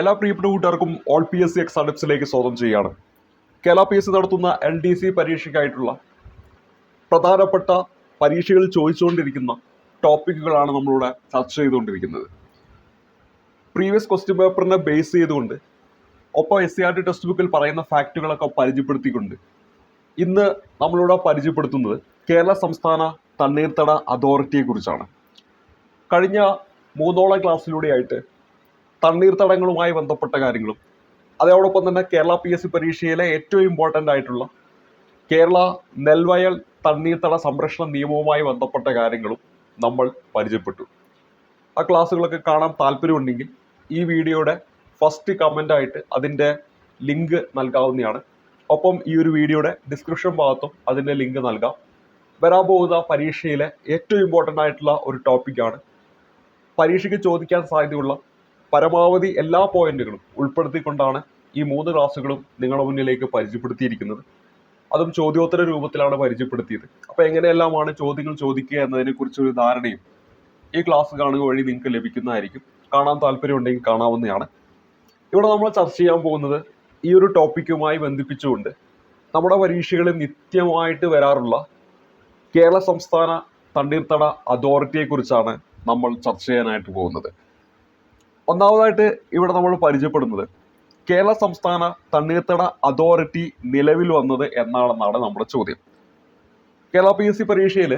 എല്ലാ പ്രിയപ്പെട്ട കൂട്ടുകാർക്കും all P S C exam ടിപ്സിലേക്ക് സ്വാഗതം ചെയ്യുകയാണ്. കേരള പി എസ് സി നടത്തുന്ന എൽ ഡി സി പരീക്ഷയ്ക്കായിട്ടുള്ള പ്രധാനപ്പെട്ട പരീക്ഷകൾ ചോദിച്ചുകൊണ്ടിരിക്കുന്ന ടോപ്പിക്കുകളാണ് നമ്മളിവിടെ ചർച്ച ചെയ്തുകൊണ്ടിരിക്കുന്നത്. പ്രീവിയസ് ക്വസ്റ്റ്യൻ പേപ്പറിനെ ബേസ് ചെയ്തുകൊണ്ട് ഒപ്പം S C R T text ബുക്കിൽ പറയുന്ന ഫാക്റ്റുകളൊക്കെ പരിചയപ്പെടുത്തിക്കൊണ്ട് ഇന്ന് നമ്മളിവിടെ പരിചയപ്പെടുത്തുന്നത് കേരള സംസ്ഥാന തണ്ണീർത്തട അതോറിറ്റിയെക്കുറിച്ചാണ് കഴിഞ്ഞ മൂന്നോളം ക്ലാസ്സിലൂടെയായിട്ട് തണ്ണീർത്തടങ്ങളുമായി ബന്ധപ്പെട്ട കാര്യങ്ങളും. അതോടൊപ്പം തന്നെ കേരള പി എസ് സി പരീക്ഷയിലെ ഏറ്റവും ഇമ്പോർട്ടന്റ് ആയിട്ടുള്ള കേരള നെൽവയൽ തണ്ണീർത്തട സംരക്ഷണ നിയമവുമായി ബന്ധപ്പെട്ട കാര്യങ്ങളും നമ്മൾ പരിചയപ്പെട്ടു. ആ ക്ലാസ്സുകളൊക്കെ കാണാൻ താല്പര്യമുണ്ടെങ്കിൽ ഈ വീഡിയോയുടെ ഫസ്റ്റ് കമന്റായിട്ട് അതിന്റെ ലിങ്ക് നൽകാവുന്നതാണ്. ഒപ്പം ഈ ഒരു വീഡിയോയുടെ ഡിസ്ക്രിപ്ഷൻ ഭാഗത്തും അതിന്റെ ലിങ്ക് നൽകാം. വരാൻ പോകുന്ന പരീക്ഷയിലെ ഏറ്റവും ഇമ്പോർട്ടന്റ് ആയിട്ടുള്ള ഒരു ടോപ്പിക്കാണ് പരീക്ഷയ്ക്ക് ചോദിക്കാൻ സാധ്യതയുള്ള പരമാവധി എല്ലാ പോയിന്റുകളും ഉൾപ്പെടുത്തിക്കൊണ്ടാണ് ഈ മൂന്ന് ക്ലാസ്സുകളും നിങ്ങളുടെ മുന്നിലേക്ക് പരിചയപ്പെടുത്തിയിരിക്കുന്നത്. അതും ചോദ്യോത്തര രൂപത്തിലാണ് പരിചയപ്പെടുത്തിയത്. അപ്പോൾ എങ്ങനെയെല്ലാമാണ് ചോദ്യങ്ങൾ ചോദിക്കുക എന്നതിനെ കുറിച്ചൊരു ധാരണയും ഈ ക്ലാസ് കാണുക വഴി നിങ്ങൾക്ക് ലഭിക്കുന്നതായിരിക്കും. കാണാൻ താല്പര്യമുണ്ടെങ്കിൽ കാണാവുന്നതാണ്. ഇവിടെ നമ്മൾ ചർച്ച ചെയ്യാൻ പോകുന്നത് ഈ ഒരു ടോപ്പിക്കുമായി ബന്ധിപ്പിച്ചുകൊണ്ട് നമ്മുടെ പരീക്ഷകളിൽ നിത്യമായിട്ട് വരാറുള്ള കേരള സംസ്ഥാന തണ്ണീർത്തട അതോറിറ്റിയെക്കുറിച്ചാണ് നമ്മൾ ചർച്ച ചെയ്യാനായിട്ട് പോകുന്നത്. ഒന്നാമതായിട്ട് ഇവിടെ നമ്മൾ പരിചയപ്പെടുന്നത് കേരള സംസ്ഥാന തണ്ണീർത്തട അതോറിറ്റി നിലവിൽ വന്നത് എന്നാണെന്നാണ് നമ്മുടെ ചോദ്യം. കേരള പി എസ് സി പരീക്ഷയിൽ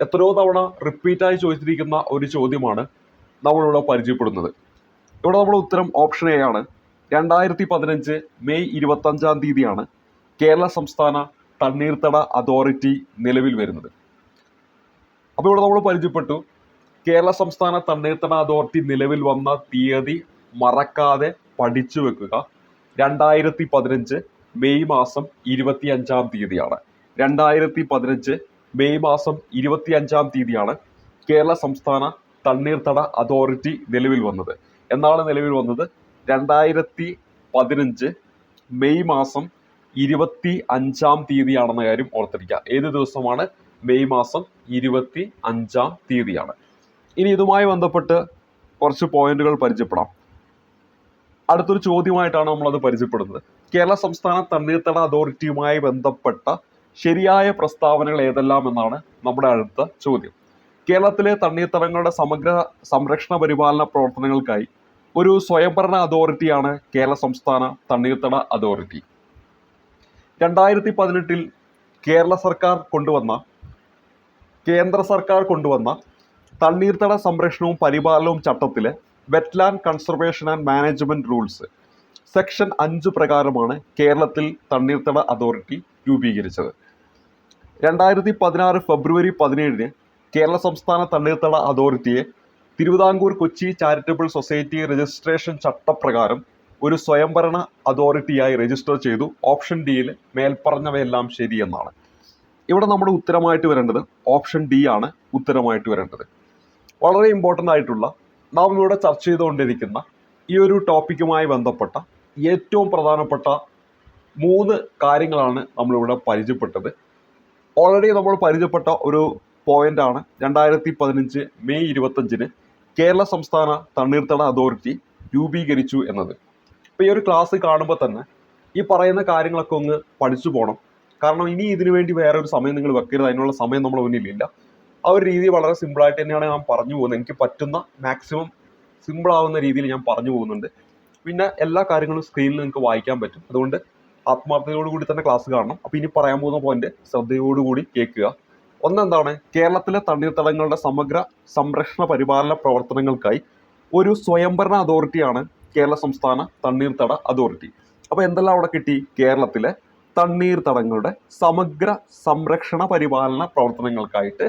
എത്രയോ തവണ റിപ്പീറ്റായി ചോദിച്ചിരിക്കുന്ന ഒരു ചോദ്യമാണ് നമ്മളിവിടെ പരിചയപ്പെടുന്നത്. ഇവിടെ നമ്മുടെ ഉത്തരം ഓപ്ഷൻ എ ആണ്. രണ്ടായിരത്തി പതിനഞ്ച് മെയ് ഇരുപത്തഞ്ചാം തീയതിയാണ് കേരള സംസ്ഥാന തണ്ണീർത്തട അതോറിറ്റി നിലവിൽ വരുന്നത്. അപ്പോൾ ഇവിടെ നമ്മൾ പരിചയപ്പെട്ടു. കേരള സംസ്ഥാന തണ്ണീർത്തട അതോറിറ്റി നിലവിൽ വന്ന തീയതി മറക്കാതെ പഠിച്ചു വെക്കുക. രണ്ടായിരത്തി പതിനഞ്ച് മെയ് മാസം ഇരുപത്തി അഞ്ചാം തീയതിയാണ്. രണ്ടായിരത്തി പതിനഞ്ച് മെയ് മാസം ഇരുപത്തി അഞ്ചാം തീയതിയാണ് കേരള സംസ്ഥാന തണ്ണീർത്തട അതോറിറ്റി നിലവിൽ വന്നത്. എന്നാണ് നിലവിൽ വന്നത്? രണ്ടായിരത്തി പതിനഞ്ച് മെയ് മാസം ഇരുപത്തി അഞ്ചാം തീയതിയാണെന്ന കാര്യം ഓർത്തിരിക്കുക. ഏത് ദിവസമാണ്? മെയ് മാസം ഇരുപത്തി അഞ്ചാം തീയതിയാണ്. ഇനി ഇതുമായി ബന്ധപ്പെട്ട് കുറച്ച് പോയിന്റുകൾ പരിചയപ്പെടാം. അടുത്തൊരു ചോദ്യമായിട്ടാണ് നമ്മളത് പരിചയപ്പെടുന്നത്. കേരള സംസ്ഥാന തണ്ണീർത്തട അതോറിറ്റിയുമായി ബന്ധപ്പെട്ട ശരിയായ പ്രസ്താവനകൾ ഏതെല്ലാം എന്നാണ് നമ്മുടെ അടുത്ത ചോദ്യം. കേരളത്തിലെ തണ്ണീർത്തടങ്ങളുടെ സമഗ്ര സംരക്ഷണ പരിപാലന പ്രവർത്തനങ്ങൾക്കായി ഒരു സ്വയംഭരണ അതോറിറ്റിയാണ് കേരള സംസ്ഥാന തണ്ണീർത്തട അതോറിറ്റി. രണ്ടായിരത്തി പതിനെട്ടിൽ കേരള സർക്കാർ കൊണ്ടുവന്ന കേന്ദ്ര സർക്കാർ കൊണ്ടുവന്ന തണ്ണീർത്തട സംരക്ഷണവും പരിപാലനവും ചട്ടത്തിലെ wetland conservation and management rules section അഞ്ച് പ്രകാരമാണ് കേരളത്തിൽ തണ്ണീർത്തട അതോറിറ്റി രൂപീകരിച്ചത്. രണ്ടായിരത്തി പതിനാറ് ഫെബ്രുവരി പതിനേഴിന് കേരള സംസ്ഥാന തണ്ണീർത്തട അതോറിറ്റിയെ Thiruvithamkoor Kochi charitable society registration ചട്ടപ്രകാരം ഒരു സ്വയംഭരണ അതോറിറ്റിയായി രജിസ്റ്റർ ചെയ്തു. ഓപ്ഷൻ ഡിയിൽ മേൽപ്പറഞ്ഞവയെല്ലാം ശരിയെന്നാണ്. ഇവിടെ നമ്മുടെ ഉത്തരമായിട്ട് വരേണ്ടത് ഓപ്ഷൻ ഡി ആണ് ഉത്തരമായിട്ട് വരേണ്ടത്. വളരെ ഇമ്പോർട്ടന്റ് ആയിട്ടുള്ള നാം ഇവിടെ ചർച്ച ചെയ്തുകൊണ്ടിരിക്കുന്ന ഈ ഒരു ടോപ്പിക്കുമായി ബന്ധപ്പെട്ട ഏറ്റവും പ്രധാനപ്പെട്ട മൂന്ന് കാര്യങ്ങളാണ് നമ്മളിവിടെ പരിചയപ്പെട്ടത്. ഓൾറെഡി നമ്മൾ പരിചയപ്പെട്ട ഒരു പോയിന്റാണ് രണ്ടായിരത്തി പതിനഞ്ച് മെയ് ഇരുപത്തഞ്ചിന് കേരള സംസ്ഥാന തണ്ണീർത്തട അതോറിറ്റി രൂപീകരിച്ചു എന്നത്. ഇപ്പോൾ ഈ ഒരു ക്ലാസ് കാണുമ്പോൾ തന്നെ ഈ പറയുന്ന കാര്യങ്ങളൊക്കെ ഒന്ന് പഠിച്ചു പോകണം കാരണം ഇനി ഇതിനു വേണ്ടി വേറെ ഒരു സമയം നിങ്ങൾ വെക്കരുത്. അതിനുള്ള സമയം നമ്മുടെ മുന്നിലില്ല. ആ ഒരു രീതി വളരെ സിമ്പിളായിട്ട് തന്നെയാണ് ഞാൻ പറഞ്ഞു പോകുന്നത്. എനിക്ക് പറ്റുന്ന മാക്സിമം സിമ്പിൾ ആവുന്ന രീതിയിൽ ഞാൻ പറഞ്ഞു പോകുന്നുണ്ട്. പിന്നെ എല്ലാ കാര്യങ്ങളും സ്ക്രീനിൽ നിങ്ങൾക്ക് വായിക്കാൻ പറ്റും. അതുകൊണ്ട് ആത്മാർത്ഥതയോടുകൂടി തന്നെ ക്ലാസ് കാണണം. അപ്പോൾ ഇനി പറയാൻ പോകുന്ന പോയിന്റ് ശ്രദ്ധയോടുകൂടി കേൾക്കുക. ഒന്നെന്താണ്? കേരളത്തിലെ തണ്ണീർത്തടങ്ങളുടെ സമഗ്ര സംരക്ഷണ പരിപാലന പ്രവർത്തനങ്ങൾക്കായി ഒരു സ്വയംഭരണ അതോറിറ്റിയാണ് കേരള സംസ്ഥാന തണ്ണീർത്തട അതോറിറ്റി അപ്പോൾ എന്തെല്ലാം അവിടെ കിട്ടി? കേരളത്തിലെ തണ്ണീർത്തടങ്ങളുടെ സമഗ്ര സംരക്ഷണ പരിപാലന പ്രവർത്തനങ്ങൾക്കായിട്ട്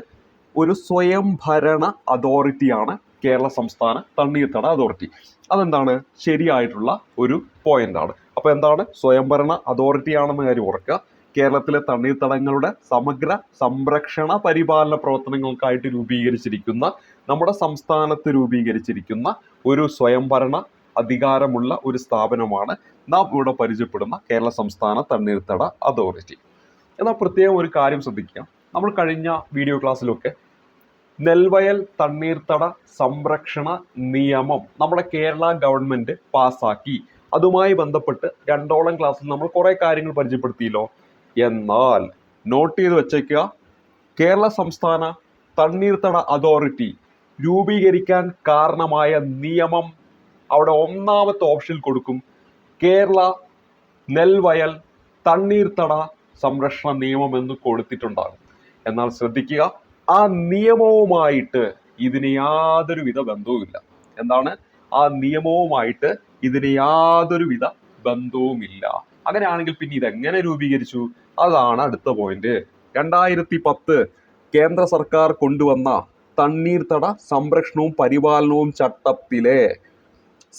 ഒരു സ്വയംഭരണ അതോറിറ്റിയാണ് കേരള സംസ്ഥാന തണ്ണീർത്തട അതോറിറ്റി. അതെന്താണ്? ശരിയായിട്ടുള്ള ഒരു പോയിന്റാണ് അപ്പോൾ എന്താണ്? സ്വയംഭരണ അതോറിറ്റി ആണെന്ന കാര്യം ഓർക്കുക. കേരളത്തിലെ തണ്ണീർത്തടങ്ങളുടെ സമഗ്ര സംരക്ഷണ പരിപാലന പ്രവർത്തനങ്ങൾക്കായിട്ട് രൂപീകരിച്ചിരിക്കുന്ന നമ്മുടെ സംസ്ഥാനത്ത് രൂപീകരിച്ചിരിക്കുന്ന ഒരു സ്വയംഭരണ അധികാരമുള്ള ഒരു സ്ഥാപനമാണ് നാം ഇവിടെ പരിചയപ്പെടുന്ന കേരള സംസ്ഥാന തണ്ണീർത്തട അതോറിറ്റി. എന്നാൽ പ്രത്യേകം ഒരു കാര്യം ശ്രദ്ധിക്കുക. നമ്മൾ കഴിഞ്ഞ വീഡിയോ ക്ലാസ്സിലൊക്കെ നെൽവയൽ തണ്ണീർത്തട സംരക്ഷണ നിയമം നമ്മുടെ കേരള ഗവൺമെന്റ് പാസാക്കി അതുമായി ബന്ധപ്പെട്ട് രണ്ടോളം ക്ലാസ്സിൽ നമ്മൾ കുറേ കാര്യങ്ങൾ പരിചയപ്പെടുത്തിയല്ലോ. എന്നാൽ നോട്ട് ചെയ്ത് വെച്ചേക്കുക. കേരള സംസ്ഥാന തണ്ണീർത്തട അതോറിറ്റി രൂപീകരിക്കാൻ കാരണമായ നിയമം അവിടെ ഒന്നാമത്തെ ഓപ്ഷനിൽ കൊടുക്കും. കേരള നെൽവയൽ തണ്ണീർത്തട സംരക്ഷണ നിയമം എന്ന് കൊടുത്തിട്ടുണ്ടാകും. എന്നാൽ ശ്രദ്ധിക്കുക ആ നിയമവുമായിട്ട് ഇതിന് യാതൊരുവിധ ബന്ധവുമില്ല. എന്താണ്? ആ നിയമവുമായിട്ട് ഇതിന് യാതൊരുവിധ ബന്ധവുമില്ല. അങ്ങനെയാണെങ്കിൽ പിന്നെ ഇതെങ്ങനെ രൂപീകരിച്ചു? അതാണ് അടുത്ത പോയിന്റ് രണ്ടായിരത്തി പത്ത് കേന്ദ്ര സർക്കാർ കൊണ്ടുവന്ന തണ്ണീർത്തട സംരക്ഷണവും പരിപാലനവും ചട്ടത്തിലെ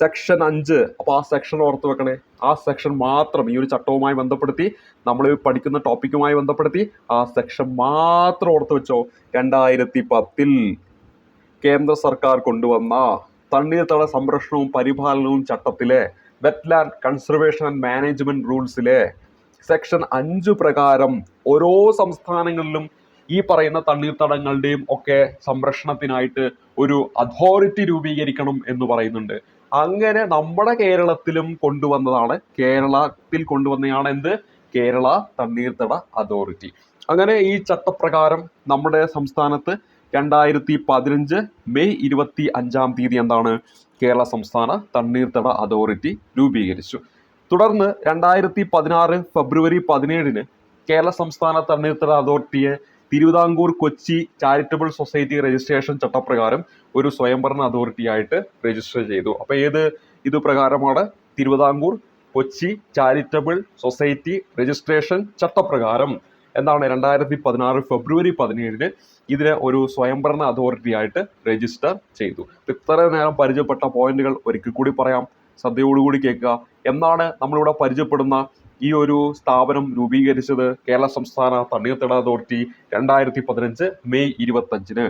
സെക്ഷൻ അഞ്ച്. അപ്പൊ ആ സെക്ഷൻ ഓർത്ത് വെക്കണേ. ആ സെക്ഷൻ മാത്രം ഈ ഒരു ചട്ടവുമായി ബന്ധപ്പെടുത്തി നമ്മൾ പഠിക്കുന്ന ടോപ്പിക്കുമായി ബന്ധപ്പെടുത്തി ആ സെക്ഷൻ മാത്രം ഓർത്ത് വെച്ചോ. രണ്ടായിരത്തി പത്തിൽ കേന്ദ്ര സർക്കാർ കൊണ്ടുവന്ന തണ്ണീർത്തട സംരക്ഷണവും പരിപാലനവും ചട്ടത്തിലെ വെറ്റ്ലാൻഡ് കൺസർവേഷൻ ആൻഡ് മാനേജ്മെന്റ് റൂൾസിലെ സെക്ഷൻ അഞ്ച് പ്രകാരം ഓരോ സംസ്ഥാനങ്ങളിലും ഈ പറയുന്ന തണ്ണീർത്തടങ്ങളുടെയും ഒക്കെ സംരക്ഷണത്തിനായിട്ട് ഒരു അതോറിറ്റി രൂപീകരിക്കണം എന്ന് പറയുന്നുണ്ട്. അങ്ങനെ നമ്മുടെ കേരളത്തിലും കൊണ്ടുവന്നതാണ്. കേരളത്തിൽ കൊണ്ടുവന്നതാണ് എന്ത്? കേരള തണ്ണീർത്തട അതോറിറ്റി. അങ്ങനെ ഈ ചട്ടപ്രകാരം നമ്മുടെ സംസ്ഥാനത്ത് രണ്ടായിരത്തി പതിനഞ്ച് മെയ് ഇരുപത്തി അഞ്ചാം തീയതി എന്താണ്? കേരള സംസ്ഥാന തണ്ണീർത്തട അതോറിറ്റി രൂപീകരിച്ചു. തുടർന്ന് രണ്ടായിരത്തി പതിനാറ് ഫെബ്രുവരി പതിനേഴിന് കേരള സംസ്ഥാന തണ്ണീർത്തട അതോറിറ്റിയെ Thiruvithamkoor Kochi charitable society registration ചട്ടപ്രകാരം ഒരു സ്വയംഭരണ അതോറിറ്റി ആയിട്ട് രജിസ്റ്റർ ചെയ്തു. അപ്പോൾ ഏത് ഇത് പ്രകാരമാണ്? Thiruvithamkoor Kochi charitable society registration ചട്ടപ്രകാരം. എന്താണ്? രണ്ടായിരത്തി പതിനാറ് ഫെബ്രുവരി പതിനേഴിന് ഇതിനെ ഒരു സ്വയംഭരണ അതോറിറ്റി ആയിട്ട് രജിസ്റ്റർ ചെയ്തു. ഇത്ര നേരം പരിചയപ്പെട്ട പോയിന്റുകൾ ഒരിക്കൽ കൂടി പറയാം. ശ്രദ്ധയോടുകൂടി കേൾക്കുക. എന്നാണ് നമ്മളിവിടെ പരിചയപ്പെടുന്ന ഈ ഒരു സ്ഥാപനം രൂപീകരിച്ചത് കേരള സംസ്ഥാന തണ്ണീർത്തട അതോറിറ്റി രണ്ടായിരത്തി പതിനഞ്ച് മെയ് ഇരുപത്തഞ്ചിന്.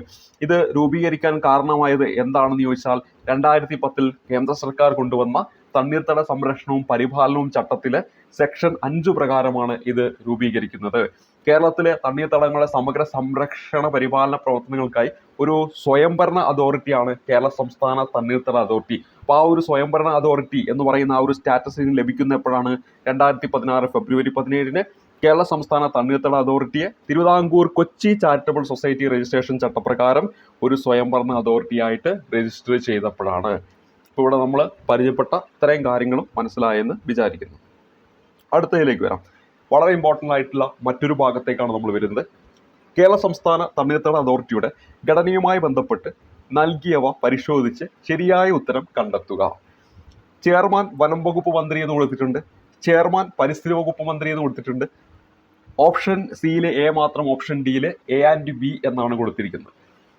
ഇത് രൂപീകരിക്കാൻ കാരണമായത് എന്താണെന്ന് ചോദിച്ചാൽ രണ്ടായിരത്തി പത്തിൽ കേന്ദ്ര സർക്കാർ കൊണ്ടുവന്ന തണ്ണീർത്തട സംരക്ഷണവും പരിപാലനവും ചട്ടത്തിലെ സെക്ഷൻ അഞ്ചു പ്രകാരമാണ് ഇത് രൂപീകരിക്കുന്നത്. കേരളത്തിലെ തണ്ണീർത്തടങ്ങളുടെ സമഗ്ര സംരക്ഷണ പരിപാലന പ്രവർത്തനങ്ങൾക്കായി ഒരു സ്വയംഭരണ അതോറിറ്റിയാണ് കേരള സംസ്ഥാന തണ്ണീർത്തട അതോറിറ്റി അപ്പോൾ ആ ഒരു സ്വയംഭരണ അതോറിറ്റി എന്ന് പറയുന്ന ആ ഒരു സ്റ്റാറ്റസ് ലഭിക്കുന്ന എപ്പോഴാണ് രണ്ടായിരത്തി പതിനാറ് ഫെബ്രുവരി പതിനേഴിന് കേരള സംസ്ഥാന തണ്ണീർത്തട അതോറിറ്റിയെ Thiruvithamkoor Kochi charitable society registration ചട്ടപ്രകാരം ഒരു സ്വയംഭരണ അതോറിറ്റിയായിട്ട് രജിസ്റ്റർ ചെയ്തപ്പോഴാണ്. ഇപ്പോൾ ഇവിടെ നമ്മൾ പരിചയപ്പെട്ട ഇത്രയും കാര്യങ്ങളും മനസ്സിലായെന്ന് വിചാരിക്കുന്നു. അടുത്തതിലേക്ക് വരാം. വളരെ ഇമ്പോർട്ടന്റ് ആയിട്ടുള്ള മറ്റൊരു ഭാഗത്തേക്കാണ് നമ്മൾ വരുന്നത്. കേരള സംസ്ഥാന തണ്ണീർത്തട അതോറിറ്റിയുടെ ഘടനയുമായി ബന്ധപ്പെട്ട് നൽകിയവ പരിശോധിച്ച് ശരിയായ ഉത്തരം കണ്ടെത്തുക. ചെയർമാൻ വനം വകുപ്പ് മന്ത്രി എന്ന് കൊടുത്തിട്ടുണ്ട്. ചെയർമാൻ പരിസ്ഥിതി വകുപ്പ് മന്ത്രി എന്ന് കൊടുത്തിട്ടുണ്ട്. ഓപ്ഷൻ സിയിലെ എ മാത്രം ഓപ്ഷൻ ഡിയിലെ എ ആൻഡ് ബി എന്നാണ് കൊടുത്തിരിക്കുന്നത്.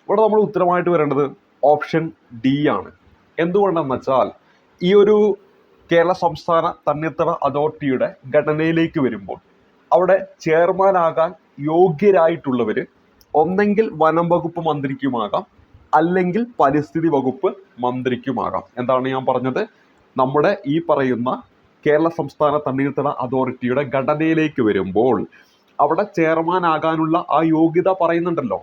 ഇവിടെ നമ്മൾ ഉത്തരമായിട്ട് വരേണ്ടത് ഓപ്ഷൻ ഡി ആണ്. എന്തുകൊണ്ടെന്ന് വെച്ചാൽ ഈ ഒരു കേരള സംസ്ഥാന തണ്ണീർത്തട അതോറിറ്റിയുടെ ഘടനയിലേക്ക് വരുമ്പോൾ അവിടെ ചെയർമാനാകാൻ യോഗ്യരായിട്ടുള്ളവർ ഒന്നെങ്കിൽ വനം വകുപ്പ് മന്ത്രിക്കുമാകാം അല്ലെങ്കിൽ പരിസ്ഥിതി വകുപ്പ് മന്ത്രിക്കുമാകാം. എന്താണ് ഞാൻ പറഞ്ഞത്? നമ്മുടെ ഈ പറയുന്ന കേരള സംസ്ഥാന തണ്ണീർത്തട അതോറിറ്റിയുടെ ഘടനയിലേക്ക് വരുമ്പോൾ അവിടെ ചെയർമാൻ ആകാനുള്ള ആ യോഗ്യത പറയുന്നുണ്ടല്ലോ.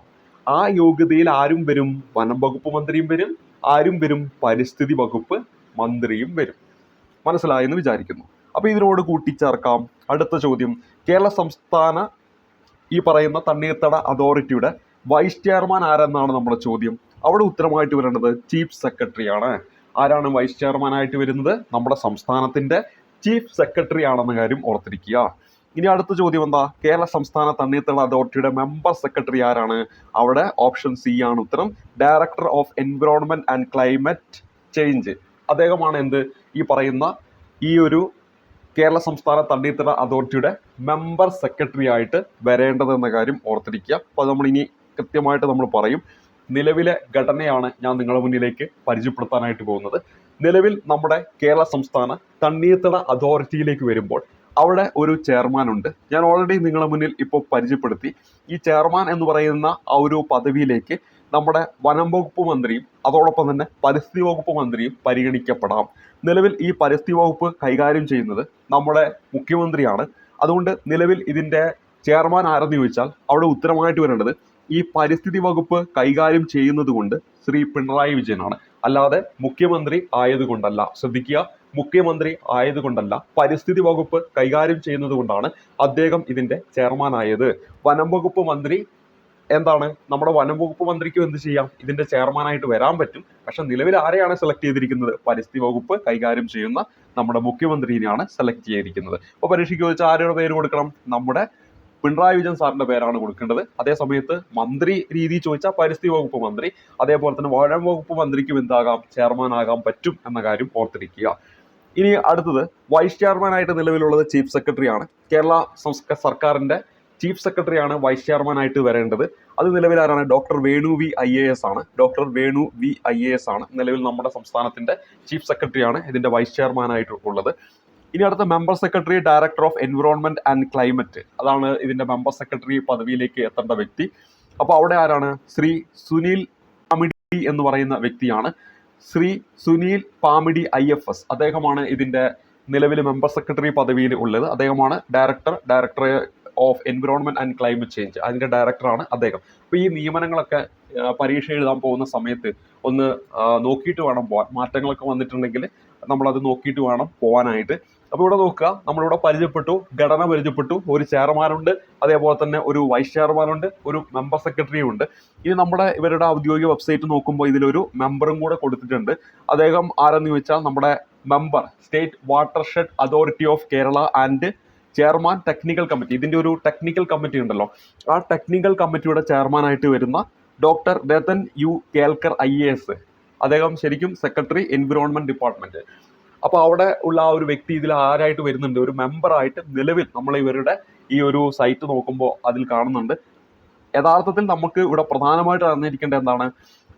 ആ യോഗ്യതയിൽ ആരും വരും? വനം വകുപ്പ് മന്ത്രിയും വരും ആരും വരും? പരിസ്ഥിതി വകുപ്പ് മന്ത്രിയും വരും. മനസ്സിലായെന്ന് വിചാരിക്കുന്നു. അപ്പോൾ ഇതിനോട് കൂട്ടിച്ചേർക്കാം. അടുത്ത ചോദ്യം. കേരള സംസ്ഥാന ഈ പറയുന്ന തണ്ണീർത്തട അതോറിറ്റിയുടെ വൈസ് ചെയർമാൻ ആരെന്നാണ് നമ്മുടെ ചോദ്യം? അവിടെ ഉത്തരമായിട്ട് വരേണ്ടത് ചീഫ് സെക്രട്ടറി ആണ് ആരാണ് വൈസ് ചെയർമാൻ ആയിട്ട് വരുന്നത്? നമ്മുടെ സംസ്ഥാനത്തിന്റെ ചീഫ് സെക്രട്ടറി ആണെന്ന കാര്യം ഓർത്തിരിക്കുക. ഇനി അടുത്ത ചോദ്യം എന്താ? കേരള സംസ്ഥാന തണ്ണീർത്തട അതോറിറ്റിയുടെ മെമ്പർ സെക്രട്ടറി ആരാണ്? അവിടെ ഓപ്ഷൻ സി ആണ് ഉത്തരം. Director of environment and climate change. അദ്ദേഹമാണ് എന്ത്? ഈ പറയുന്ന ഈ ഒരു കേരള സംസ്ഥാന തണ്ണീർത്തട അതോറിറ്റിയുടെ മെമ്പർ സെക്രട്ടറി ആയിട്ട് വരേണ്ടതെന്ന കാര്യം ഓർത്തിരിക്കുക. അപ്പോൾ നമ്മൾ ഇനി കൃത്യമായിട്ട് നമ്മൾ പറയും. നിലവിലെ ഘടനയാണ് ഞാൻ നിങ്ങളുടെ മുന്നിലേക്ക് പരിചയപ്പെടുത്താനായിട്ട് പോകുന്നത്. നിലവിൽ നമ്മുടെ കേരള സംസ്ഥാന തണ്ണീർത്തട അതോറിറ്റിയിലേക്ക് വരുമ്പോൾ അവിടെ ഒരു ചെയർമാൻ ഉണ്ട്. ഞാൻ ഓൾറെഡി നിങ്ങളുടെ മുന്നിൽ ഇപ്പോൾ പരിചയപ്പെടുത്തി. ഈ ചെയർമാൻ എന്ന് പറയുന്ന ആ ഒരു പദവിയിലേക്ക് നമ്മുടെ വനം വകുപ്പ് മന്ത്രിയും അതോടൊപ്പം തന്നെ പരിസ്ഥിതി വകുപ്പ് മന്ത്രിയും പരിഗണിക്കപ്പെടാം. നിലവിൽ ഈ പരിസ്ഥിതി വകുപ്പ് കൈകാര്യം ചെയ്യുന്നത് നമ്മുടെ മുഖ്യമന്ത്രിയാണ്. അതുകൊണ്ട് നിലവിൽ ഇതിന്റെ ചെയർമാൻ ആരെന്ന് ചോദിച്ചാൽ അവിടെ ഉത്തരമായിട്ട് വരേണ്ടത് ഈ പരിസ്ഥിതി വകുപ്പ് കൈകാര്യം ചെയ്യുന്നത് കൊണ്ട് ശ്രീ പിണറായി വിജയനാണ്. അല്ലാതെ മുഖ്യമന്ത്രി ആയതുകൊണ്ടല്ല. ശ്രദ്ധിക്കുക മുഖ്യമന്ത്രി ആയതുകൊണ്ടല്ല പരിസ്ഥിതി വകുപ്പ് കൈകാര്യം ചെയ്യുന്നത് കൊണ്ടാണ് അദ്ദേഹം ഇതിന്റെ ചെയർമാൻ ആയത് വനം വകുപ്പ് മന്ത്രി എന്താണ്? നമ്മുടെ വനം വകുപ്പ് മന്ത്രിക്കും എന്ത് ചെയ്യാം? ഇതിന്റെ ചെയർമാനായിട്ട് വരാൻ പറ്റും. പക്ഷെ നിലവിൽ ആരെയാണ് സെലക്ട് ചെയ്തിരിക്കുന്നത്? പരിസ്ഥിതി വകുപ്പ് കൈകാര്യം ചെയ്യുന്ന നമ്മുടെ മുഖ്യമന്ത്രിനെയാണ് സെലക്ട് ചെയ്തിരിക്കുന്നത്. അപ്പോൾ പരീക്ഷയ്ക്ക് ചോദിച്ചാൽ ആരുടെ പേര് കൊടുക്കണം? നമ്മുടെ പിണറായി വിജയൻ സാറിന്റെ പേരാണ് കൊടുക്കേണ്ടത്. അതേ സമയത്ത് മന്ത്രി രീതി ചോദിച്ചാൽ പരിസ്ഥിതി വകുപ്പ് മന്ത്രി. അതേപോലെ തന്നെ വനം വകുപ്പ് മന്ത്രിക്കും എന്താകാം? ചെയർമാൻ ആകാൻ പറ്റും എന്ന കാര്യം ഓർത്തിരിക്കുക. ഇനി അടുത്തത് വൈസ് ചെയർമാനായിട്ട് നിലവിലുള്ളത് ചീഫ് സെക്രട്ടറി ആണ് കേരള സംസ്ക സർക്കാരിന്റെ ചീഫ് സെക്രട്ടറി ആണ് വൈസ് ചെയർമാനായിട്ട് വരേണ്ടത്. അത് നിലവിൽ ആരാണ്? Doctor Venu V I A S ആണ്. Doctor Venu V I A S ആണ് നിലവിൽ നമ്മുടെ സംസ്ഥാനത്തിന്റെ ചീഫ് സെക്രട്ടറിയാണ് ഇതിന്റെ വൈസ് ഉള്ളത്. ഇനി അടുത്ത member secretary director of environment and climate. അതാണ് ഇതിന്റെ മെമ്പർ സെക്രട്ടറി പദവിയിലേക്ക് എത്തേണ്ട വ്യക്തി. അപ്പോൾ അവിടെ ആരാണ്? ശ്രീ സുനിൽ അമിഡി എന്ന് പറയുന്ന വ്യക്തിയാണ്. Shri Sunil Pamidi I F S. അദ്ദേഹമാണ് ഇതിന്റെ നിലവിൽ മെമ്പർ സെക്രട്ടറി പദവിയിൽ ഉള്ളത്. അദ്ദേഹമാണ് director director of environment and climate change അതിന്റെ ഡയറക്ടറാണ് അദ്ദേഹം. അപ്പോൾ ഈ നിയമനങ്ങളൊക്കെ പരീക്ഷ എഴുതാൻ പോകുന്ന സമയത്ത് ഒന്ന് നോക്കിയിട്ട് വേണം പോകാൻ മാറ്റങ്ങളൊക്കെ വന്നിട്ടുണ്ടെങ്കിൽ അത് നോക്കിയിട്ട് വേണം പോകാനായിട്ട് അപ്പോൾ ഇവിടെ നോക്കുക നമ്മളിവിടെ പരിചയപ്പെട്ടു ഘടന പരിചയപ്പെട്ടു ഒരു ചെയർമാനുണ്ട് അതേപോലെ തന്നെ ഒരു വൈസ് ചെയർമാനുണ്ട് ഒരു മെമ്പർ സെക്രട്ടറിയും ഉണ്ട്. ഇനി നമ്മുടെ ഇവരുടെ ഔദ്യോഗിക വെബ്സൈറ്റ് നോക്കുമ്പോൾ ഇതിലൊരു മെമ്പറും കൂടെ കൊടുത്തിട്ടുണ്ട്. അദ്ദേഹം ആരെന്ന് ചോദിച്ചാൽ നമ്മുടെ member state watershed authority of Kerala and chairman technical committee ഇതിന്റെ ഒരു ടെക്നിക്കൽ കമ്മിറ്റി ഉണ്ടല്ലോ. ആ ടെക്നിക്കൽ കമ്മിറ്റിയുടെ ചെയർമാനായിട്ട് വരുന്ന doctor Ratan U Kelkar I A S. അദ്ദേഹം ശരിക്കും സെക്രട്ടറി എൻവിറോൺമെന്റ് ഡിപ്പാർട്ട്മെന്റ് അപ്പോൾ അവിടെ ഉള്ള ആ ഒരു വ്യക്തി ഇതിൽ ആരായിട്ട് വരുന്നുണ്ട്? ഒരു മെമ്പറായിട്ട് നിലവിൽ നമ്മൾ ഇവരുടെ ഈ ഒരു സൈറ്റ് നോക്കുമ്പോൾ അതിൽ കാണുന്നുണ്ട്. യഥാർത്ഥത്തിൽ നമുക്ക് ഇവിടെ പ്രധാനമായിട്ട് അറിഞ്ഞിരിക്കേണ്ട എന്താണ്?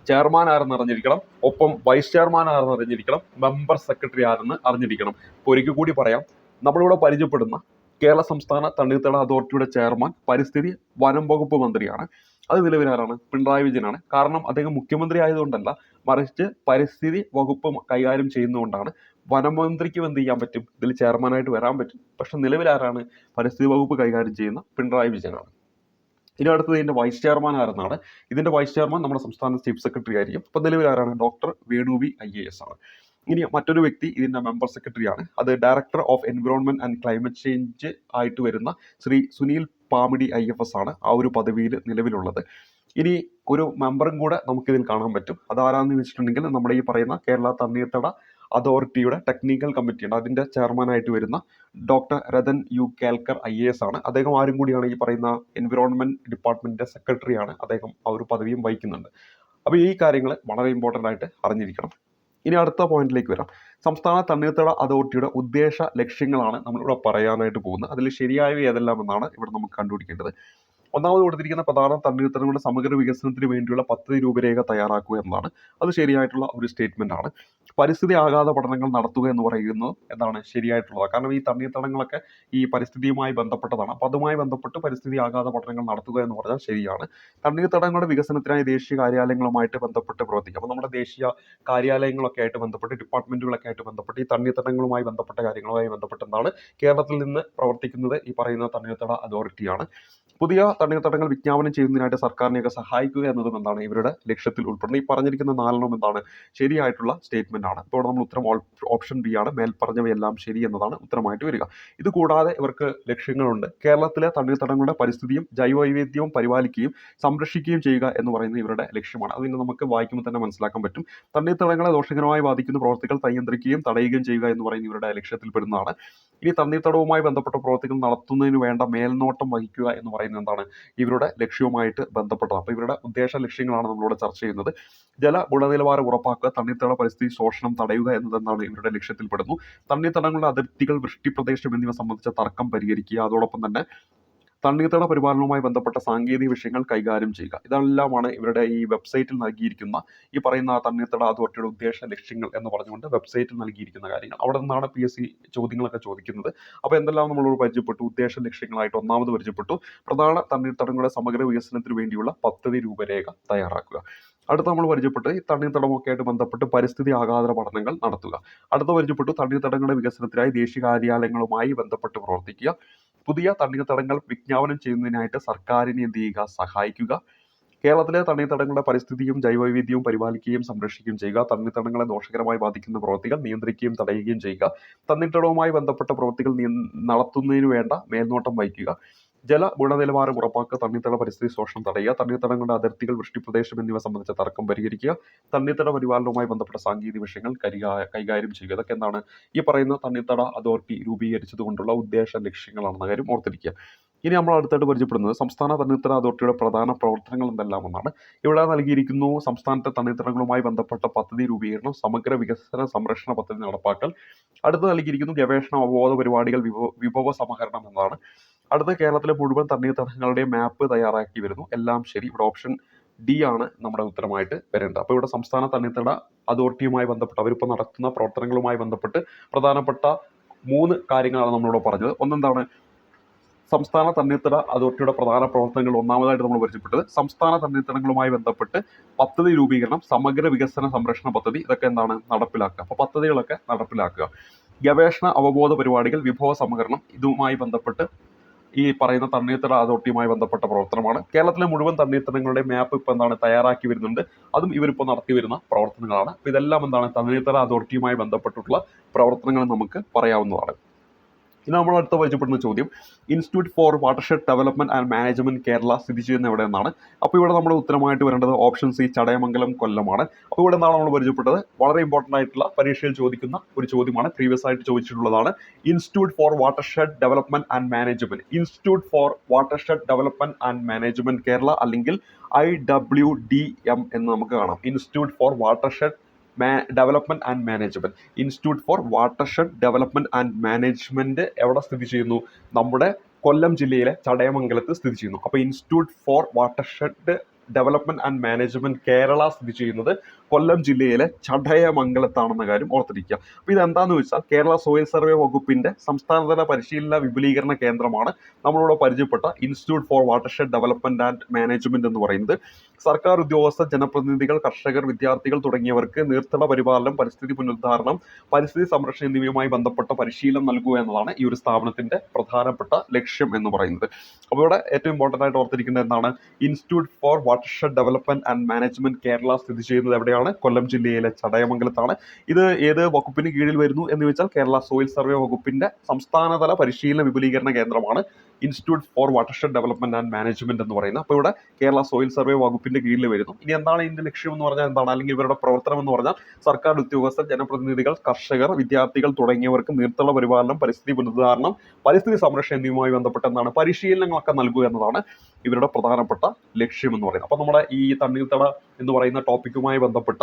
ചെയർമാൻ ആരെന്ന് അറിഞ്ഞിരിക്കണം. ഒപ്പം വൈസ് ചെയർമാൻ ആരെന്ന് അറിഞ്ഞിരിക്കണം. മെമ്പർ സെക്രട്ടറി ആരെന്ന് അറിഞ്ഞിരിക്കണം. ഇപ്പോൾ ഒരിക്കൽ കൂടി പറയാം. നമ്മളിവിടെ പരിചയപ്പെടുന്ന കേരള സംസ്ഥാന തണ്ണീർത്തട അതോറിറ്റിയുടെ ചെയർമാൻ പരിസ്ഥിതി വനം വകുപ്പ് മന്ത്രിയാണ്. അത് നിലവിൽ ആരാണ്? പിണറായി വിജയനാണ്. കാരണം അദ്ദേഹം മുഖ്യമന്ത്രി ആയതുകൊണ്ടല്ല മറിച്ച് പരിസ്ഥിതി വകുപ്പ് കൈകാര്യം ചെയ്യുന്നതുകൊണ്ടാണ് വനമന്ത്രിക്കും എന്ത് ചെയ്യാൻ പറ്റും? ഇതിൽ ചെയർമാനായിട്ട് വരാൻ പറ്റും. പക്ഷെ നിലവിൽ ആരാണ് പരിസ്ഥിതി വകുപ്പ് കൈകാര്യം ചെയ്യുന്ന പിണറായി വിജയനാണ്. ഇനി അടുത്തത് ഇതിന്റെ വൈസ് ചെയർമാൻ ആരെന്നാണ്? ഇതിന്റെ വൈസ് ചെയർമാൻ നമ്മുടെ സംസ്ഥാന ചീഫ് സെക്രട്ടറി ആയിരിക്കും. ഇപ്പം നിലവിൽ ആരാണ്? Doctor Venu V I A S ആണ്. ഇനി മറ്റൊരു വ്യക്തി ഇതിന്റെ മെമ്പർ സെക്രട്ടറി ആണ്. അത് director of environment and climate change ആയിട്ട് വരുന്ന Shri Sunil Pamidi I F S ആണ് ആ ഒരു പദവിയിൽ നിലവിലുള്ളത്. ഇനി ഒരു മെമ്പറും കൂടെ നമുക്കിതിൽ കാണാൻ പറ്റും. അതാരാന്ന് വെച്ചിട്ടുണ്ടെങ്കിൽ നമ്മുടെ ഈ പറയുന്ന കേരള തണ്ണീർത്തട അതോറിറ്റിയുടെ ടെക്നിക്കൽ കമ്മിറ്റി ഉണ്ട്. അതിന്റെ ചെയർമാനായിട്ട് വരുന്ന doctor Ratan U Kelkar I A S ആണ്. അദ്ദേഹം ആരും കൂടിയാണ് ഈ പറയുന്ന എൻവിറോൺമെന്റ് ഡിപ്പാർട്ട്മെന്റിന്റെ സെക്രട്ടറിയാണ് അദ്ദേഹം ആ ഒരു പദവിയും വഹിക്കുന്നുണ്ട്. അപ്പോൾ ഈ കാര്യങ്ങൾ വളരെ ഇമ്പോർട്ടന്റ് ആയിട്ട് അറിഞ്ഞിരിക്കണം. ഇനി അടുത്ത പോയിന്റിലേക്ക് വരാം. സംസ്ഥാന തണ്ണീർത്തട അതോറിറ്റിയുടെ ഉദ്ദേശ ലക്ഷ്യങ്ങളാണ് നമ്മളിവിടെ പറയാനായിട്ട് പോകുന്നത്. അതിൽ ശരിയായവ ഏതെല്ലാം എന്നാണ് ഇവിടെ നമുക്ക് കണ്ടുപിടിക്കേണ്ടത്. ഒന്നാമത് കൊടുത്തിരിക്കുന്ന പ്രധാന തണ്ണീർത്തടങ്ങളുടെ സമഗ്ര വികസനത്തിന് വേണ്ടിയുള്ള പദ്ധതി രൂപരേഖ തയ്യാറാക്കുക എന്നതാണ്. അത് ശരിയായിട്ടുള്ള ഒരു സ്റ്റേറ്റ്മെന്റ് ആണ്. പരിസ്ഥിതി ആഘാത പഠനങ്ങൾ നടത്തുക എന്ന് പറയുന്നത് എന്താണ് ശരിയായിട്ടുള്ളത്. കാരണം ഈ തണ്ണീർത്തടങ്ങളൊക്കെ ഈ പരിസ്ഥിതിയുമായി ബന്ധപ്പെട്ടതാണ്. അപ്പോൾ അതുമായി ബന്ധപ്പെട്ട് പരിസ്ഥിതി ആഘാത പഠനങ്ങൾ നടത്തുക എന്ന് പറഞ്ഞാൽ ശരിയാണ്. തണ്ണീർത്തടങ്ങളുടെ വികസനത്തിനായി ദേശീയ കാര്യാലയങ്ങളുമായിട്ട് ബന്ധപ്പെട്ട് പ്രവർത്തിക്കുക അപ്പോൾ നമ്മുടെ ദേശീയ കാര്യാലയങ്ങളൊക്കെ ആയിട്ട് ബന്ധപ്പെട്ട് ഡിപ്പാർട്ട്മെന്റുകളൊക്കെ ആയിട്ട് ബന്ധപ്പെട്ട് ഈ തണ്ണീർത്തടങ്ങളുമായി ബന്ധപ്പെട്ട കാര്യങ്ങളുമായി ബന്ധപ്പെട്ട് കേരളത്തിൽ നിന്ന് പ്രവർത്തിക്കുന്നത് ഈ പറയുന്ന തണ്ണീർത്തട അതോറിറ്റിയാണ്. പുതിയ തണ്ണീർത്തടങ്ങൾ വിജ്ഞാപനം ചെയ്യുന്നതിനായിട്ട് സർക്കാരിനെയൊക്കെ സഹായിക്കുക എന്നതും എന്താണ് ഇവരുടെ ലക്ഷ്യത്തിൽ ഉൾപ്പെടുന്നത്? ഈ പറഞ്ഞിരിക്കുന്ന നാലെണ്ണം എന്താണ് ശരിയായിട്ടുള്ള സ്റ്റേറ്റ്മെന്റ് ആണ്. ഇപ്പോൾ നമ്മൾ ഉത്തരം ഓപ്ഷൻ ബി ആണ്. മേൽ പറഞ്ഞവയെല്ലാം ശരി എന്നതാണ് ഉത്തരമായിട്ട് വരിക. ഇത് കൂടാതെ ഇവർക്ക് ലക്ഷ്യങ്ങളുണ്ട്. കേരളത്തിലെ തണ്ണീർത്തടങ്ങളുടെ പരിസ്ഥിതിയും ജൈവവൈവിധ്യവും പരിപാലിക്കുകയും സംരക്ഷിക്കുകയും ചെയ്യുക എന്ന് പറയുന്നത് ഇവരുടെ ലക്ഷ്യമാണ്. അതിന് നമുക്ക് വായിക്കുമ്പോൾ തന്നെ മനസ്സിലാക്കാൻ പറ്റും. തണ്ണീർത്തടങ്ങളെ ദോഷകരമായി ബാധിക്കുന്ന പ്രവർത്തികൾ നിയന്ത്രിക്കുകയും തടയുകയും ചെയ്യുക എന്ന് പറയുന്ന ഇവരുടെ ലക്ഷ്യത്തിൽപ്പെടുന്നതാണ് ഇനി തണ്ണീർത്തടവുമായി ബന്ധപ്പെട്ട പ്രവർത്തികൾ നടത്തുന്നതിന് വേണ്ട മേൽനോട്ടം വഹിക്കുക എന്ന് പറയുന്നത് എന്താണ്? ഇവരുടെ ലക്ഷ്യവുമായിട്ട് ബന്ധപ്പെട്ടത് അപ്പോൾ ഇവരുടെ ഉദ്ദേശ ലക്ഷ്യങ്ങളാണ് നമ്മളിവിടെ ചർച്ച ചെയ്യുന്നത്. ജല ഗുണനിലവാരം ഉറപ്പാക്കുക തണ്ണീർത്തട പരിസ്ഥിതി ശോഷണം തടയുക എന്നതെന്നാണ് ഇവരുടെ ലക്ഷ്യത്തിൽപ്പെടുന്നു. തണ്ണീർത്തടങ്ങളുടെ അതിർത്തികൾ വൃഷ്ടി പ്രദേശം എന്നിവ സംബന്ധിച്ച തർക്കം പരിഹരിക്കുക അതോടൊപ്പം തന്നെ തണ്ണീർത്തട പരിപാലനവുമായി ബന്ധപ്പെട്ട സാങ്കേതിക വിഷയങ്ങൾ കൈകാര്യം ചെയ്യുക. ഇതെല്ലാമാണ് ഇവരുടെ ഈ വെബ്സൈറ്റിൽ നൽകിയിരിക്കുന്ന ഈ പറയുന്ന തണ്ണീർത്തട അതോറിറ്റിയുടെ ഉദ്ദേശ ലക്ഷ്യങ്ങൾ എന്ന് പറഞ്ഞുകൊണ്ട് വെബ്സൈറ്റിൽ നൽകിയിരിക്കുന്ന കാര്യങ്ങൾ. അവിടെ നിന്നാണ് പി എസ് സി ചോദ്യങ്ങളൊക്കെ ചോദിക്കുന്നത്. അപ്പോൾ എന്തെല്ലാം നമ്മളോട് പരിചയപ്പെട്ടു? ഉദ്ദേശ ലക്ഷ്യങ്ങളായിട്ട് ഒന്നാമത് പരിചയപ്പെട്ടു. പ്രധാന തണ്ണീർത്തടങ്ങളുടെ സമഗ്ര വികസനത്തിന് വേണ്ടിയുള്ള പദ്ധതി രൂപരേഖ തയ്യാറാക്കുക. അടുത്ത നമ്മൾ പരിചയപ്പെട്ട് ഈ തണ്ണീർത്തടമൊക്കെ ആയിട്ട് ബന്ധപ്പെട്ട് പരിസ്ഥിതി ആഘാത പഠനങ്ങൾ നടത്തുക. അടുത്ത പരിചയപ്പെട്ടു തണ്ണീർത്തടങ്ങളുടെ വികസനത്തിനായി ദേശീയ കാര്യാലയങ്ങളുമായി ബന്ധപ്പെട്ട് പ്രവർത്തിക്കുക. പുതിയ തണ്ണീർത്തടങ്ങൾ വിജ്ഞാപനം ചെയ്യുന്നതിനായിട്ട് സർക്കാരിനെ എന്ത് ചെയ്യുക? സഹായിക്കുക. കേരളത്തിലെ തണ്ണീർത്തടങ്ങളുടെ പരിസ്ഥിതിയും ജൈവവൈവിധ്യവും പരിപാലിക്കുകയും സംരക്ഷിക്കുകയും ചെയ്യുക. തണ്ണീർത്തടങ്ങളെ ദോഷകരമായി ബാധിക്കുന്ന പ്രവൃത്തികൾ നിയന്ത്രിക്കുകയും തടയുകയും ചെയ്യുക. തണ്ണീർത്തടവുമായി ബന്ധപ്പെട്ട പ്രവൃത്തികൾ നടത്തുന്നതിന് വേണ്ട മേൽനോട്ടം വഹിക്കുക. ജല ഗുണനിലവാരം ഉറപ്പാക്കുക തണ്ണീർത്തട പരിസ്ഥിതി ശോഷണം തടയുക തണ്ണീർത്തടങ്ങളുടെ അതിർത്തികൾ വൃഷ്ടിപ്രദേശം എന്നിവ സംബന്ധിച്ച തർക്കം പരിഹരിക്കുക തണ്ണീർത്തട പരിപാലനവുമായി ബന്ധപ്പെട്ട സാങ്കേതിക വിഷയങ്ങൾ കൈകാര്യം ചെയ്യുക. ഇതൊക്കെ എന്താണ് ഈ പറയുന്ന തണ്ണീർത്തട അതോറിറ്റി രൂപീകരിച്ചത് കൊണ്ടുള്ള ഉദ്ദേശ ലക്ഷ്യങ്ങളാണെന്ന കാര്യം ഓർത്തിരിക്കുക. ഇനി നമ്മൾ അടുത്തായിട്ട് പരിചയപ്പെടുന്നത് സംസ്ഥാന തണ്ണീർത്തട അതോറിറ്റിയുടെ പ്രധാന പ്രവർത്തനങ്ങൾ എന്തെല്ലാമെന്നാണ്. ഇവിടെ നൽകിയിരിക്കുന്നു സംസ്ഥാനത്തെ തണ്ണീർത്തടങ്ങളുമായി ബന്ധപ്പെട്ട പദ്ധതി രൂപീകരണം സമഗ്ര വികസന സംരക്ഷണ പദ്ധതി നടപ്പാക്കൽ. അടുത്ത് നൽകിയിരിക്കുന്നു ഗവേഷണ അവബോധ പരിപാടികൾ വിഭവ വിഭവ സമാഹരണം എന്നതാണ് അടുത്ത കേരളത്തിലെ മുഴുവൻ തണ്ണീർത്തടങ്ങളുടെയും മാപ്പ് തയ്യാറാക്കി വരുന്നു. എല്ലാം ശരി. ഇവിടെ ഓപ്ഷൻ ഡി ആണ് നമ്മുടെ ഉത്തരമായിട്ട് വരേണ്ടത്. അപ്പോൾ ഇവിടെ സംസ്ഥാന തണ്ണീർത്തട അതോറിറ്റിയുമായി ബന്ധപ്പെട്ട് അവരിപ്പോൾ നടത്തുന്ന പ്രവർത്തനങ്ങളുമായി ബന്ധപ്പെട്ട് പ്രധാനപ്പെട്ട മൂന്ന് കാര്യങ്ങളാണ് നമ്മളിവിടെ പറഞ്ഞത്. ഒന്നെന്താണ്? സംസ്ഥാന തണ്ണീർത്തട അതോറിറ്റിയുടെ പ്രധാന പ്രവർത്തനങ്ങൾ ഒന്നാമതായിട്ട് നമ്മൾ പരിചയപ്പെട്ടത് സംസ്ഥാന തണ്ണീർത്തടങ്ങളുമായി ബന്ധപ്പെട്ട് പദ്ധതി രൂപീകരണം സമഗ്ര വികസന സംരക്ഷണ പദ്ധതി ഇതൊക്കെ എന്താണ്? നടപ്പിലാക്കുക. അപ്പോൾ പദ്ധതികളൊക്കെ നടപ്പിലാക്കുക. ഗവേഷണ അവബോധ പരിപാടികൾ വിഭവ സമഗ്രണം ഇതുമായി ബന്ധപ്പെട്ട് ഈ പറയുന്ന തണ്ണീർത്തട അതോറിറ്റിയുമായി ബന്ധപ്പെട്ട പ്രവർത്തനമാണ്. കേരളത്തിലെ മുഴുവൻ തണ്ണീർത്തടങ്ങളുടെ മാപ്പ് ഇപ്പോൾ എന്താണ് തയ്യാറാക്കി വരുന്നുണ്ട്. അതും ഇവരിപ്പോൾ നടത്തി വരുന്ന പ്രവർത്തനങ്ങളാണ്. അപ്പോൾ ഇതെല്ലാം എന്താണ് തണ്ണീർത്തട അതോറിറ്റിയുമായി ബന്ധപ്പെട്ടിട്ടുള്ള പ്രവർത്തനങ്ങൾ നമുക്ക് പറയാവുന്നതാണ്. ഇനി നമ്മൾ അടുത്ത പരിചയപ്പെടുന്ന ചോദ്യം. Institute for watershed development and management Kerala സ്ഥിതി ചെയ്യുന്ന എവിടെ നിന്നാണ് അപ്പോൾ ഇവിടെ നമ്മുടെ ഉത്തരമായിട്ട് വരേണ്ടത് ഓപ്ഷൻ സി ചടയമംഗലം കൊല്ലമാണ്. അപ്പോൾ ഇവിടെ നിന്നാണ് നമ്മൾ പരിചയപ്പെട്ടത്. വളരെ ഇമ്പോർട്ടന്റ് ആയിട്ടുള്ള പരീക്ഷയിൽ ചോദിക്കുന്ന ഒരു ചോദ്യമാണ്. പ്രീവിയസ് ആയിട്ട് ചോദിച്ചിട്ടുള്ളതാണ്. Institute for watershed development and management institute for watershed development and management Kerala അല്ലെങ്കിൽ ഐ ഡബ്ല്യു ഡി എം എന്ന് നമുക്ക് കാണാം. Institute for watershed development and management institute for watershed development and management എവിടെ സ്ഥിതി ചെയ്യുന്നു? നമ്മുടെ കൊല്ലം ജില്ലയിലെ ചടയമംഗലത്ത് സ്ഥിതി ചെയ്യുന്നു. അപ്പോൾ institute for watershed development and management Kerala സ്ഥിതി ചെയ്യുന്നത് കൊല്ലം ജില്ലയിലെ ചടയമംഗലത്താണെന്ന കാര്യം ഓർത്തിരിക്കുക. അപ്പോൾ ഇതെന്താന്ന് വെച്ചാൽ കേരള സോയിൽ സർവേ വകുപ്പിന്റെ സംസ്ഥാനതല പരിശീലന വിപുലീകരണ കേന്ദ്രമാണ് നമ്മളിവിടെ പരിചയപ്പെട്ട institute for watershed development and management എന്ന് പറയുന്നത്. സർക്കാർ ഉദ്യോഗസ്ഥ ജനപ്രതിനിധികൾ കർഷകർ വിദ്യാർത്ഥികൾ തുടങ്ങിയവർക്ക് നീർത്തട പരിപാലനം പരിസ്ഥിതി പുനരുദ്ധാരണം പരിസ്ഥിതി സംരക്ഷണം എന്നിവയുമായി ബന്ധപ്പെട്ട പരിശീലനം നൽകുക എന്നതാണ് ഈ ഒരു സ്ഥാപനത്തിന്റെ പ്രധാനപ്പെട്ട ലക്ഷ്യം എന്ന് പറയുന്നത്. അപ്പോൾ ഇവിടെ ഏറ്റവും ഇമ്പോർട്ടന്റ് ആയിട്ട് ഓർത്തിരിക്കുന്നത് എന്താണ്? Institute for watershed development and management Kerala സ്ഥിതി ചെയ്യുന്നത് എവിടെയാണ്? കൊല്ലം ജില്ലയിലെ ചടയമംഗലത്താണ്. ഇത് ഏത് വകുപ്പിന് കീഴിൽ വരുന്നു എന്ന് വെച്ചാൽ കേരള സോയിൽ സർവേ വകുപ്പിന്റെ സംസ്ഥാനതല പരിശീലന വിപുലീകരണ കേന്ദ്രമാണ് institute for watershed development and management എന്ന് പറയുന്നത്. അപ്പോൾ ഇവിടെ കേരള സോയിൽ സർവേ വകുപ്പിന്റെ കീഴിൽ വരുന്നു. ഇനി എന്താണ് ഇതിന്റെ ലക്ഷ്യം എന്ന് പറഞ്ഞാൽ എന്താണ്? അല്ലെങ്കിൽ ഇവരുടെ പ്രവർത്തനം എന്ന് പറഞ്ഞാൽ സർക്കാർ ഉദ്യോഗസ്ഥർ ജനപ്രതിനിധികൾ കർഷകർ വിദ്യാർത്ഥികൾ തുടങ്ങിയവർക്ക് നീർത്തള പരിപാലനം പരിസ്ഥിതി പുനരുദ്ധാരണം പരിസ്ഥിതി സംരക്ഷണം എന്നിവയുമായി ബന്ധപ്പെട്ട എന്താണ്? പരിശീലനങ്ങളൊക്കെ നൽകുക എന്നതാണ് ഇവരുടെ പ്രധാനപ്പെട്ട ലക്ഷ്യം എന്ന് പറയുന്നത്. അപ്പൊ നമ്മുടെ ഈ തണ്ണീർത്തട എന്ന് പറയുന്ന ടോപ്പിക്കുമായി ബന്ധപ്പെട്ട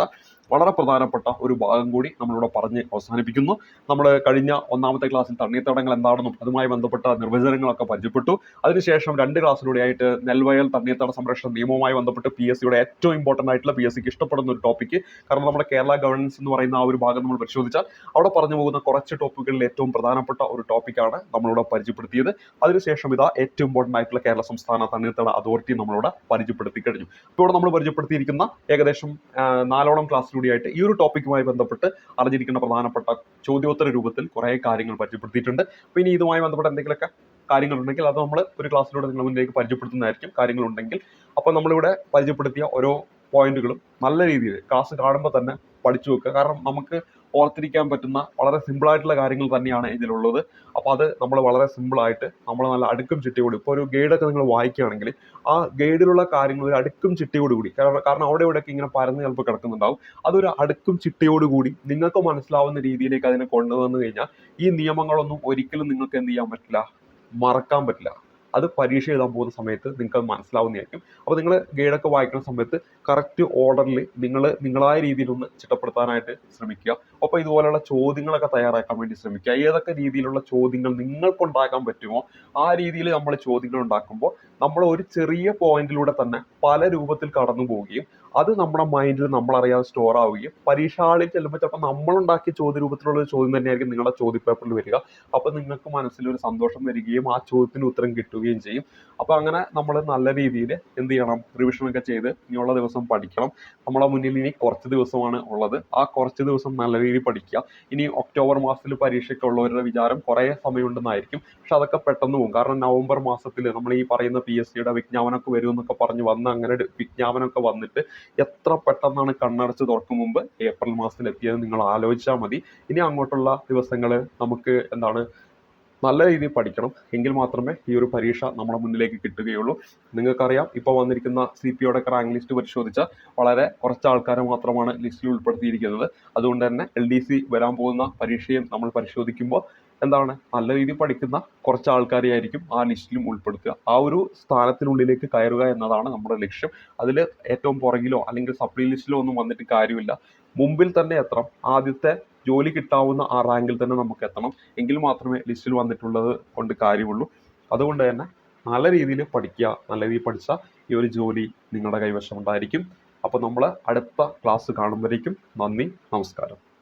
വളരെ പ്രധാനപ്പെട്ട ഒരു ഭാഗം കൂടി നമ്മളിവിടെ പറഞ്ഞ് അവസാനിപ്പിക്കുന്നു. നമ്മൾ കഴിഞ്ഞ ഒന്നാമത്തെ ക്ലാസ്സിൽ തണ്ണീർത്തടങ്ങൾ എന്താണെന്നും അതുമായി ബന്ധപ്പെട്ട നിർവചനങ്ങളൊക്കെ പരിചയപ്പെട്ടു. അതിനുശേഷം രണ്ട് ക്ലാസ്സിലൂടെയായിട്ട് നെൽവയൽ തണ്ണീർത്തട സംരക്ഷണ നിയമവുമായി ബന്ധപ്പെട്ട് പി എസ് സിയുടെ ഏറ്റവും ഇമ്പോർട്ടന്റ് ആയിട്ടുള്ള പി എസ് സിക്ക് ഇഷ്ടപ്പെടുന്ന ഒരു ടോപ്പിക്ക് കാരണം നമ്മുടെ കേരള ഗവർണൻസ് എന്ന് പറയുന്ന ആ ഒരു ഭാഗം നമ്മൾ പരിശോധിച്ചാൽ അവിടെ പറഞ്ഞു പോകുന്ന കുറച്ച് ടോപ്പിക്കുകളിൽ ഏറ്റവും പ്രധാനപ്പെട്ട ഒരു ടോപ്പിക്കാണ് നമ്മളിവിടെ പരിചയപ്പെടുത്തിയത്. അതിനുശേഷം ഇതാ ഏറ്റവും ഇമ്പോർട്ടന്റ് ആയിട്ടുള്ള കേരള സംസ്ഥാന തണ്ണീർത്തട അതോറിറ്റി നമ്മളിവിടെ പരിചയപ്പെടുത്തി കഴിഞ്ഞു. ഇപ്പോൾ നമ്മൾ പരിചയപ്പെടുത്തിയിരിക്കുന്ന ഏകദേശം ആ, നാലോളം ക്ലാസ്സിലൂടെയായിട്ട് ഈ ഒരു ടോപ്പിക്കുമായി ബന്ധപ്പെട്ട് അറിഞ്ഞിരിക്കുന്ന പ്രധാനപ്പെട്ട ചോദ്യോത്തര രൂപത്തിൽ കുറേ കാര്യങ്ങൾ പരിചയപ്പെടുത്തിയിട്ടുണ്ട്. അപ്പോൾ ഇനി ഇതുമായി ബന്ധപ്പെട്ട എന്തെങ്കിലുമൊക്കെ കാര്യങ്ങളുണ്ടെങ്കിൽ അത് നമ്മൾ ഒരു ക്ലാസ്സിലൂടെ നിങ്ങൾ മുന്നിലേക്ക് പരിചയപ്പെടുത്തുന്നതായിരിക്കും കാര്യങ്ങളുണ്ടെങ്കിൽ. അപ്പോൾ നമ്മളിവിടെ പരിചയപ്പെടുത്തിയ ഓരോ പോയിന്റുകളും നല്ല രീതിയിൽ ക്ലാസ് കാണുമ്പോൾ തന്നെ പഠിച്ചു വെക്കുക. കാരണം നമുക്ക് ഓർത്തിരിക്കാൻ പറ്റുന്ന വളരെ simple ആയിട്ടുള്ള കാര്യങ്ങൾ തന്നെയാണ് ഇതിലുള്ളത്. അപ്പോൾ അത് നമ്മൾ വളരെ simple ആയിട്ട് നമ്മൾ നല്ല അടുക്കും ചിട്ടയോട് ഇപ്പോൾ ഒരു ഗൈഡൊക്കെ നിങ്ങൾ വായിക്കുകയാണെങ്കിൽ ആ ഗൈഡിലുള്ള കാര്യങ്ങൾ ഒരു അടുക്കും ചിട്ടയോട് കൂടി കാരണം കാരണം അവിടെ ഇവിടെയൊക്കെ ഇങ്ങനെ പരന്ന് ചിലപ്പോൾ കിടക്കുന്നുണ്ടാവും. അതൊരു അടുക്കും ചിട്ടയോട് കൂടി നിങ്ങൾക്ക് മനസ്സിലാവുന്ന രീതിയിലേക്ക് അതിനെ കൊണ്ടുവന്നു കഴിഞ്ഞാൽ ഈ നിയമങ്ങളൊന്നും ഒരിക്കലും നിങ്ങൾക്ക് എന്ത് ചെയ്യാൻ പറ്റില്ല? മറക്കാൻ പറ്റില്ല. അത് പരീക്ഷ എഴുതാൻ പോകുന്ന സമയത്ത് നിങ്ങൾക്ക് അത് മനസ്സിലാവുന്നതായിരിക്കും. അപ്പോൾ നിങ്ങൾ ഗൈഡൊക്കെ വായിക്കുന്ന സമയത്ത് കറക്റ്റ് ഓർഡറിൽ നിങ്ങൾ നിങ്ങളായ രീതിയിലൊന്ന് ചിട്ടപ്പെടുത്താനായിട്ട് ശ്രമിക്കുക. അപ്പോൾ ഇതുപോലെയുള്ള ചോദ്യങ്ങളൊക്കെ തയ്യാറാക്കാൻ വേണ്ടി ശ്രമിക്കുക. ഏതൊക്കെ രീതിയിലുള്ള ചോദ്യങ്ങൾ നിങ്ങൾക്ക് നിങ്ങൾക്കുണ്ടാക്കാൻ പറ്റുമോ ആ രീതിയിൽ നമ്മൾ ചോദ്യങ്ങൾ ഉണ്ടാക്കുമ്പോൾ നമ്മൾ ഒരു ചെറിയ പോയിന്റിലൂടെ തന്നെ പല രൂപത്തിൽ കടന്നു പോവുകയും അത് നമ്മുടെ മൈൻഡിൽ നമ്മൾ അറിയാതെ സ്റ്റോർ ആവുകയും പരീക്ഷ ഹാളിൽ ചെല്ലുമ്പോൾ ചിലപ്പോൾ നമ്മളുണ്ടാക്കിയ ചോദ്യ രൂപത്തിലുള്ള ചോദ്യം തന്നെയായിരിക്കും നിങ്ങളുടെ ചോദ്യ പേപ്പറിൽ വരിക. അപ്പോൾ നിങ്ങൾക്ക് മനസ്സിൽ ഒരു സന്തോഷം വരികയും ആ ചോദ്യത്തിന് ഉത്തരം കിട്ടുകയും ചെയ്യും. അപ്പോൾ അങ്ങനെ നമ്മൾ നല്ല രീതിയിൽ എന്ത് ചെയ്യണം? റിവിഷനൊക്കെ ചെയ്ത് ഇനിയുള്ള ദിവസം പഠിക്കണം. നമ്മളെ മുന്നിൽ ഇനി കുറച്ച് ദിവസമാണ് ഉള്ളത്. ആ കുറച്ച് ദിവസം നല്ല രീതിയിൽ പഠിക്കുക. ഇനി ഒക്ടോബർ മാസത്തിൽ പരീക്ഷയ്ക്ക് ഉള്ളവരുടെ വിചാരം കുറേ സമയമുണ്ടെന്നായിരിക്കും പക്ഷെ അതൊക്കെ പെട്ടെന്ന് പോകും കാരണം നവംബർ മാസത്തിൽ നമ്മൾ ഈ പറയുന്ന പി എസ് സിയുടെ വിജ്ഞാപനമൊക്കെ വരും എന്നൊക്കെ പറഞ്ഞ് വന്ന് അങ്ങനെ വിജ്ഞാപനമൊക്കെ വന്നിട്ട് എത്ര പെട്ടെന്നാണ് കണ്ണടച്ച് തുറക്കും മുമ്പ് ഏപ്രിൽ മാസത്തിൽ എത്തിയത് നിങ്ങൾ ആലോചിച്ചാൽ മതി. ഇനി അങ്ങോട്ടുള്ള ദിവസങ്ങൾ നമുക്ക് എന്താണ് നല്ല രീതിയിൽ പഠിക്കണം. എങ്കിൽ മാത്രമേ ഈ ഒരു പരീക്ഷ നമ്മുടെ മുന്നിലേക്ക് കിട്ടുകയുള്ളൂ. നിങ്ങൾക്കറിയാം ഇപ്പോൾ വന്നിരിക്കുന്ന സി പി ഒയുടെ റാങ്ക് ലിസ്റ്റ് പരിശോധിച്ചാൽ വളരെ കുറച്ച് ആൾക്കാരെ മാത്രമാണ് ലിസ്റ്റിൽ ഉൾപ്പെടുത്തിയിരിക്കുന്നത്. അതുകൊണ്ട് തന്നെ എൽ ഡി സി വരാൻ പോകുന്ന പരീക്ഷയും നമ്മൾ പരിശോധിക്കുമ്പോൾ എന്താണ്? നല്ല രീതിയിൽ പഠിക്കുന്ന കുറച്ച് ആൾക്കാരെ ആയിരിക്കും ആ ലിസ്റ്റിലും ഉൾപ്പെടുത്തുക. ആ ഒരു സ്ഥാനത്തിനുള്ളിലേക്ക് കയറുക എന്നതാണ് നമ്മുടെ ലക്ഷ്യം. അതിൽ ഏറ്റവും പുറകിലോ അല്ലെങ്കിൽ സപ്ലി ലിസ്റ്റിലോ ഒന്നും വന്നിട്ട് കാര്യമില്ല. മുമ്പിൽ തന്നെ എത്തണം. ആദ്യത്തെ ജോലി കിട്ടാവുന്ന ആ റാങ്കിൽ തന്നെ നമുക്ക് എത്തണം. എങ്കിൽ മാത്രമേ ലിസ്റ്റിൽ വന്നിട്ടുള്ളത് കൊണ്ട് കാര്യമുള്ളൂ. അതുകൊണ്ട് തന്നെ നല്ല രീതിയിൽ പഠിക്കുക നല്ല രീതിയിൽ പഠിച്ച ഈ ഒരു ജോലി നിങ്ങളുടെ കൈവശം ഉണ്ടായിരിക്കും. അപ്പോൾ നമ്മൾ അടുത്ത ക്ലാസ് കാണുമ്പോഴേക്കും നന്ദി നമസ്കാരം.